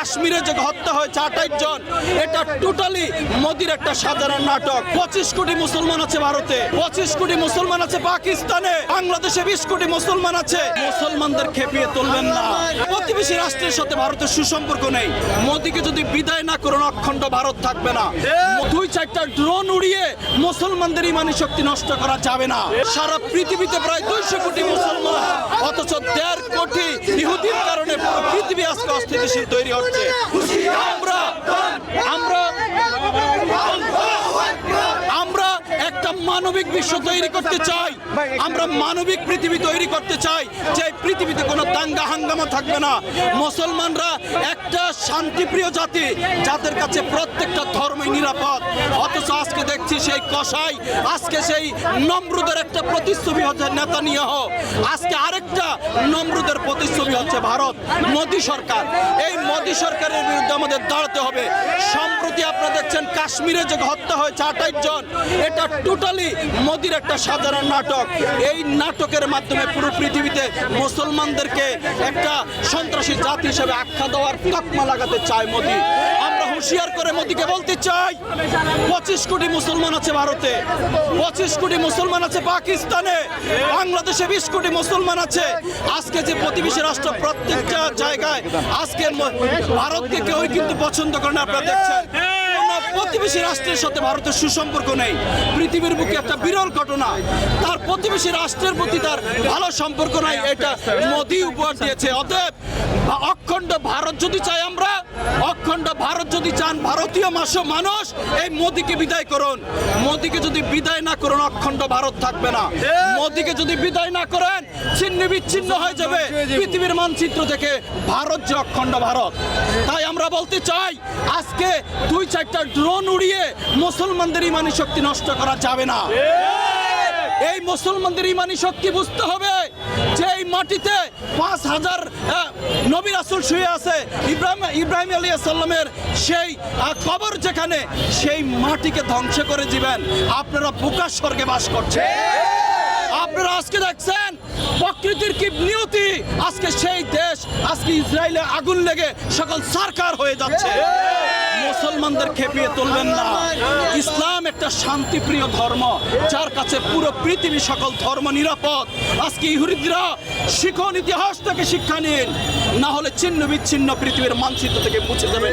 কাশ্মীরে যে হত্যা হয়েছে আঠাইশ জন, এটা টোটালি মোদির একটা সাধারণ নাটক। পঁচিশ কোটি মুসলমান আছে ভারতে, পঁচিশ কোটি মুসলমান আছে পাকিস্তানে, বাংলাদেশে বিশ কোটি মুসলমান আছে। মুসলমানদের খেপিয়ে তুলবেন না। প্রতিবেশী রাষ্ট্রের সাথে ভারতের সুসম্পর্ক নেই। মোদিকে যদি বিদায় না করুন, অখণ্ড ভারত থাকবে না। দুই চারটা ড্রোন উড়িয়ে মুসলমানদের ইমানি শক্তি নষ্ট করা যাবে না। সারা পৃথিবীতে প্রায় দুইশো কোটি মুসলমান, অথচ দেড় কোটি ইহুদির কারণে পৃথিবী আজকে অস্থিতিশীল তৈরি হচ্ছে। আমরা আমরা আমরা একটা মানবিক বিশ্ব তৈরি করতে চাই। আমরা মানবিক পৃথিবী তৈরি করতে চাই। যে পৃথিবীতে কোনো দাঙ্গা হাঙ্গামা থাকবে না। মুসলমানরা একটা শান্তিপ্রিয় জাতি যাদের কাছে প্রত্যেকটা ধর্মই নিরাপদ। অথচ আজকে দেখছি সেই কসাই আজকে সেই নমরুদের একটা প্রতিচ্ছবি হচ্ছে নেতা নিয়ে হোক আজকে আরেকটা নমরুদের প্রতিচ্ছবি হচ্ছে ভারত মোদী সরকার। এই মোদী সরকারের বিরুদ্ধে আমাদের দাঁড়াতে হবে। সম্প্রতি আপনারা দেখছেন কাশ্মীরে যে হত্যা হয়েছে আঠাইশ জন এটা টোটালি মোদির একটা সাধারণ নাটক। এই নাটকের মাধ্যমে পুরো পৃথিবীতে মুসলমানদেরকে একটা সন্ত্রাসী জাতি হিসেবে আখ্যা দেওয়ার তকমা লাগাতে চায় মোদি। আমরা হুঁশিয়ার করে মোদিকে বলতে চাই, পঁচিশ কোটি মুসলমান আছে ভারতে, পঁচিশ কোটি মুসলমান আছে পাকিস্তানে, বাংলাদেশে বিশ কোটি মুসলমান আছে। আজকে যে প্রতিবেশী রাষ্ট্র প্রত্যেকটা জায়গায় আজকে ভারতকে কেউই কিন্তু পছন্দ করে না, আপনারা দেখছেন। প্রতিবেশী রাষ্ট্রের সাথে ভারতের সুসম্পর্ক নেই। পৃথিবীর বুকে একটা বিরল ঘটনা। তার প্রতিবেশী রাষ্ট্রের প্রতি তার ভালো সম্পর্ক নাই। এটা মোদি উপহার দিয়েছে। অতএব অখণ্ড ভারত যদি চাই আমরা অখণ্ড ভারত যদি চান ভারতীয় মাস মানুষ এই মোদিকে বিদায় করুন। মোদিকে যদি বিদায় না করুন অখণ্ড ভারত থাকবে না। মোদিকে যদি বিদায় না করেন ছিন্ন বিচ্ছিন্ন হয়ে যাবে পৃথিবীর মানচিত্র থেকে। ভারত যে অখণ্ড ভারত। তাই আমরা বলতে চাই আজকে দুই চারটা ড্রোন উড়িয়ে মুসলমানদের ইমানি শক্তি নষ্ট করা যাবে না। এই মুসলমানদের ইমানি শক্তি বুঝতে হবে এই মাটিতে পাঁচ হাজার নবী রাসুল শুয়ে আছে, ইব্রাহিম ইব্রাহিম আলী সাল্লামের সেই কবর যেখানে, সেই মাটিকে ধ্বংস করে দিবেন। আপনারা বোকা স্বর্গে বাস করছে আপনারা আজকে দেখছেন, প্রকৃতির কি নিয়তি? আজকে সেই দেশ, আজকে ইসরায়েলে আগুন লেগে সকল সরকার হয়ে যাচ্ছে। মুসলমানদের খেপিয়ে তুলবেন না। শান্তিপ্রিয় ধর্ম, যার কাছে পুরো পৃথিবী সকল ধর্ম নিরাপদ। আজকে ইহুদিরা শিখন ইতিহাস থেকে শিক্ষা নিন, না হলে ছিন্ন বিচ্ছিন্ন পৃথিবীর মানচিত্র থেকে মুছে যাবেন।